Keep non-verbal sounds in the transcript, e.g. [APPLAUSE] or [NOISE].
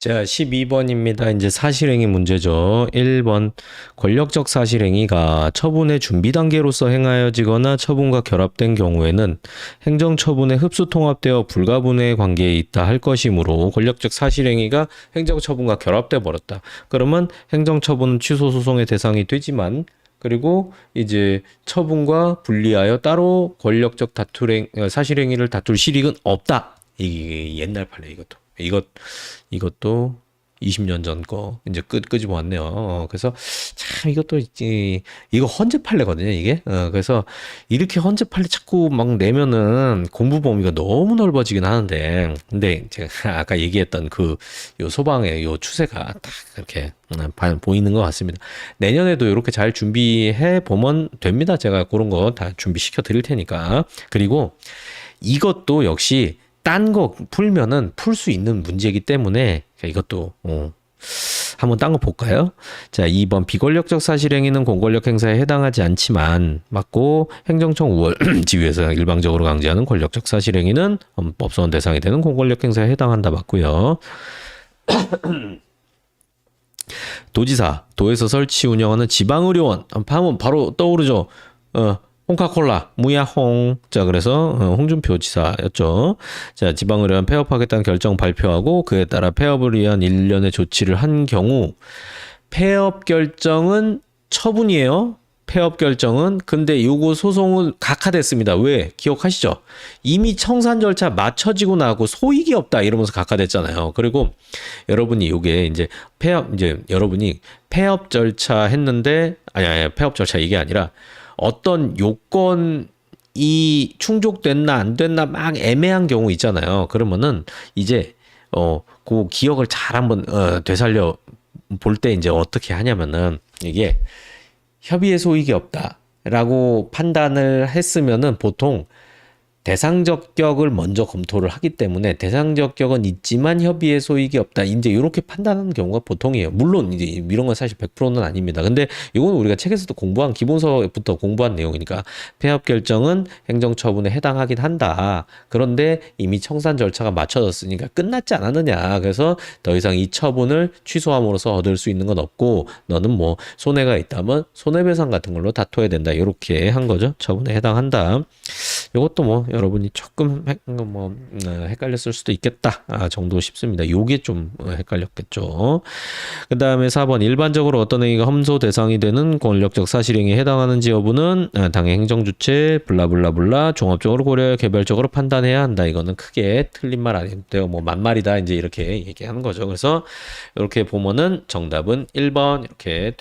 자, 12번입니다. 이제 사실행위 문제죠. 1번. 권력적 사실행위가 처분의 준비 단계로서 행하여지거나 처분과 결합된 경우에는 행정 처분에 흡수 통합되어 불가분의 관계에 있다 할 것이므로 권력적 사실행위가 행정 처분과 결합돼 버렸다. 그러면 행정 처분은 취소 소송의 대상이 되지만 그리고 이제 처분과 분리하여 따로 권력적 다툴행 어, 사실행위를 다툴 실익은 없다. 이게 옛날 판례 이것도. 이것 이것도 20년 전 거 이제 끄 끄집어 왔네요. 어, 그래서 참 이것도 이 이거 헌재 판례거든요, 이게. 어, 그래서 이렇게 헌재 판례 자꾸 막 내면은 공부 범위가 너무 넓어지긴 하는데 근데 제가 [LAUGHS] 아까 얘기했던 그 요 소방의 요 추세가 딱 이렇게 음, 봐- 보이는 것 같습니다. 내년에도 이렇게 잘 준비해 보면 됩니다. 제가 그런 거 다 준비시켜 드릴 테니까. 그리고 이것도 역시 딴 거 풀면은 풀 수 있는 문제이기 때문에 이것도 어, 한번 딴 거 볼까요? 자, 2번 비권력적 사실행위는 공권력 행사에 해당하지 않지만 맞고 행정청 우월 [CLEARS THROAT] 지휘에서 일방적으로 강제하는 권력적 사실행위는 법소원 대상이 되는 공권력 행사에 해당한다 맞고요. [CLEARS THROAT] 도지사, 도에서 설치 운영하는 지방의료원 하면 바로 떠오르죠. 어, 홍카콜라, 무야홍. 자, 그래서 어, 홍준표 지사였죠. 자, 지방의료원 폐업하겠다는 결정 발표하고 그에 따라 폐업을 위한 일련의 조치를 한 경우 폐업 결정은 처분이에요. 폐업 결정은 근데 요거 소송은 각하됐습니다. 왜? 기억하시죠? 이미 청산 절차 마쳐지고 나고 소익이 없다 이러면서 각하됐잖아요. 그리고 여러분이 요게 이제 폐업 이제 여러분이 폐업 절차 했는데 아니 아니 폐업 절차 이게 아니라 어떤 요건 이 충족됐나 안 됐나 막 애매한 경우 있잖아요. 그러면은 이제 어 그 기억을 잘 한번 어, 되살려 볼 때 이제 어떻게 하냐면은 이게 협의의 소익이 없다라고 판단을 했으면은 보통 대상 적격을 먼저 검토를 하기 때문에 대상 적격은 있지만 협의의 소익이 없다. 이제 이렇게 판단하는 경우가 보통이에요. 물론 이제 이런 건 사실 100%는 아닙니다. 근데 이건 우리가 책에서도 공부한 기본서부터 공부한 내용이니까 폐업 결정은 행정처분에 해당하긴 한다. 그런데 이미 청산 절차가 마쳐졌으니까 끝났지 않았느냐. 그래서 더 이상 이 처분을 취소함으로써 얻을 수 있는 건 없고 너는 뭐 손해가 있다면 손해배상 같은 걸로 다퉈야 된다. 이렇게 한 거죠. 처분에 해당한다. 이것도 뭐 여러분이 조금 헷, 뭐 어, 헷갈렸을 수도 있겠다 아, 정도 싶습니다. 요게 좀 어, 헷갈렸겠죠. 그 다음에 4번 일반적으로 어떤 행위가 험소 대상이 되는 권력적 사실행위에 해당하는지 여부는 아, 당의 행정 주체 블라블라블라 종합적으로 고려해 개별적으로 판단해야 한다. 이거는 크게 틀린 말 아닌데요. 뭐 만말이다 이제 이렇게 얘기하는 거죠. 그래서 이렇게 보면은 정답은 1번 이렇게